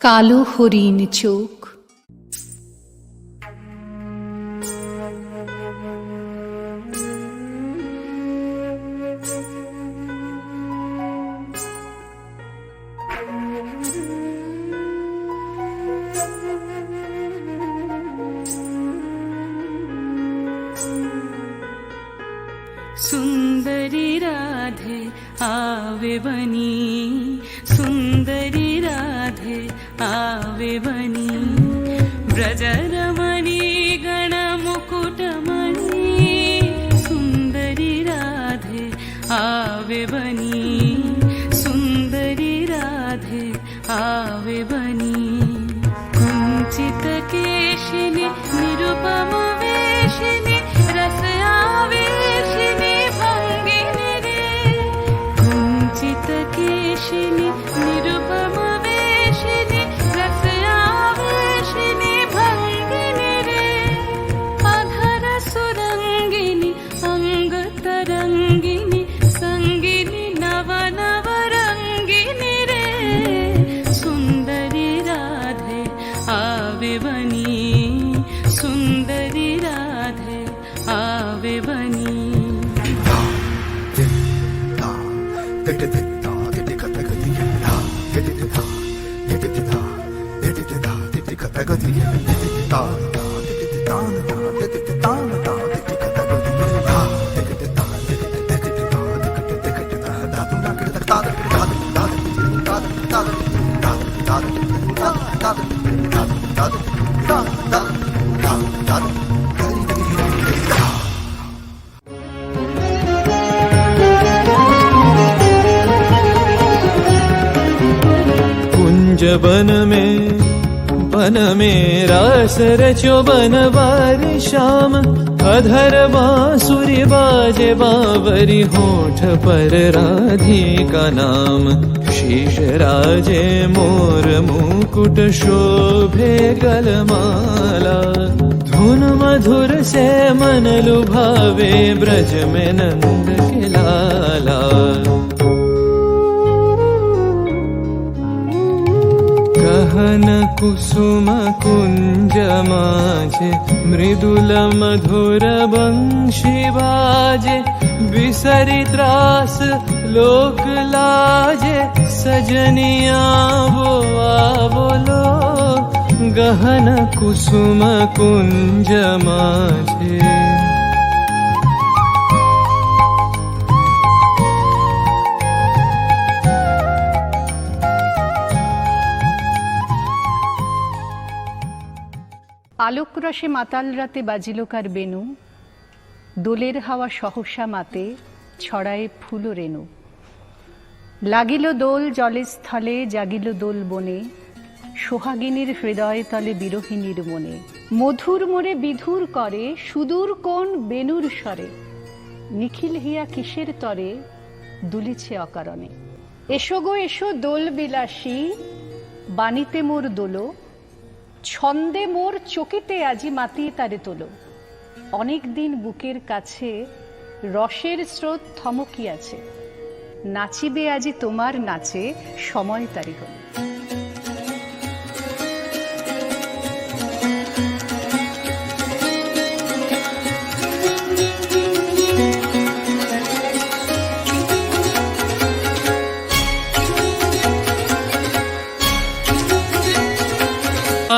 কালো হরিণ চোখ सुन्दरी राधे आवे बनी सुन्दरी ఆవివని వ్రజరమణి గణముకుటమణి సుందరి రాధే ఆవివని సుందరి రాధే ఆవివని కుంచిత కేశిని నిరుపమ कुंज बन में बन में रास रचो बनवारी श्याम। अधर बांसुरी बाजे बावरी होठ पर राधिका नाम। शीश राजे मोर मुकुट शोभे गलमाला धुन मधुर से मन लुभावे ब्रज में नंद के लाला। गहन कुसुमजमा मृदुल मधुर वंशिबाजे विसरि द्र लोकलाज सजन आ बो बोलो गहन कुसुम कुञ्जमा আলোক রসে মাতাল রাতে বাজিল কার বেনু দোলের হাওয়া সহসা মাতে ছড়ায় ফুল রেণু। লাগিল দোল জলে স্থলে, জাগিল দোল বনে। সোহাগিনীর হৃদয় তলে বিরোহিণীর মনে। মধুর মোড়ে বিধুর করে, সুদূর কোন বেনুর স্বরে। নিখিল হিয়া কিসের তরে, দুলিছে অকারণে। এসো গো, এসো দোল বিলাসী, বাণীতে মোর দোলো। ছন্দে মোর চকিতে আজি মাতিয়ে তারে তোলো। অনেক দিন বুকের কাছে রসের স্রোত থমকিয়াছে। নাচিবে আজি তোমার নাচে সময় তারি হল।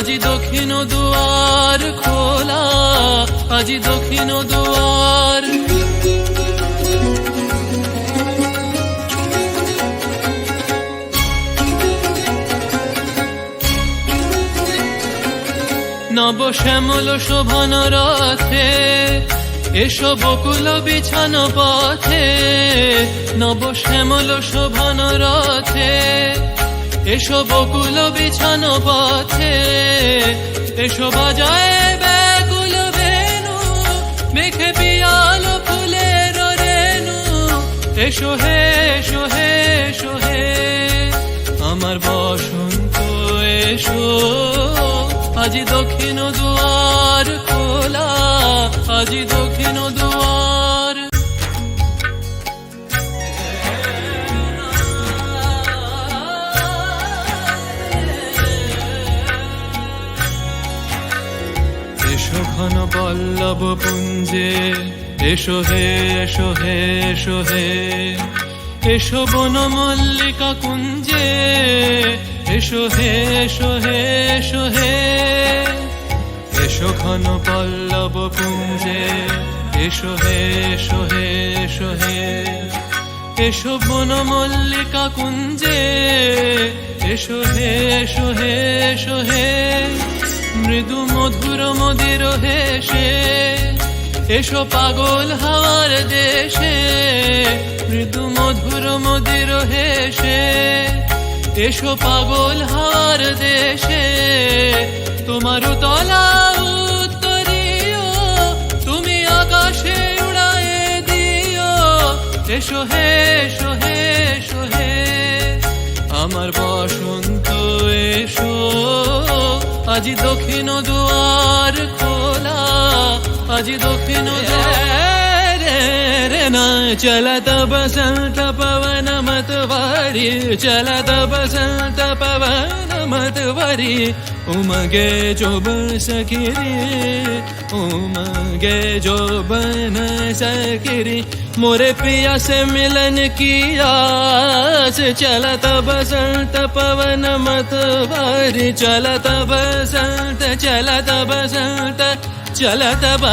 আজি দক্ষিণ দুয়ার খোলা, আজি দক্ষিণ দুয়ার। নব শ্যামল শোভন রথে, এসো বকুল বিছান পথে। নব শ্যামল শোভন রথে এসো বকুল বিছান পথে, এসো বাজায় ব্যাকুল বেনু মেঘে পিয়াল ফুলের রেনু এসো হে এসো হে এসো হে, আমার বসন্ত এসো। আজি দক্ষিণ দুয়ার খোলা, আজি দক্ষিণ দুয়ার পল্লব পুঞ্জে, এসো হে এসো হে এসো হে। এসো বন মল্লিকা কুঞ্জে, এসো হে এসো হে এসো হে। এসো ঘন পল্লব পুঞ্জে, এসো হে এসো হে এসো হে। এসো বন মল্লিকা কুঞ্জে, এসো হে এসো হে এসো হে। মৃদু মধুর মদির হেসে এসো পাগল হাওয়ার দেশে, মৃদু মধুর মদির হেসে এসো পাগল হাওয়ার দেশে, তোমার তলা উত্তরীয়, তুমি উড়ায়ে এসো হে এসো হে এসো হে, আমার বসন্ত এসো। আজি দক্ষিণ দুয়ার খোলা আজি দক্ষিণ দুয়ার न चलतपसन्तपवनमत् वारि। चलतपसन्तपवनमत् वरि। उमगे जो सखिरि, उमगे जो बन सकिरी मोरे प्रिया से मिलन किया चलत बसंत पवन मत वारी। चलत बसंत चलत बसंत జలదబాస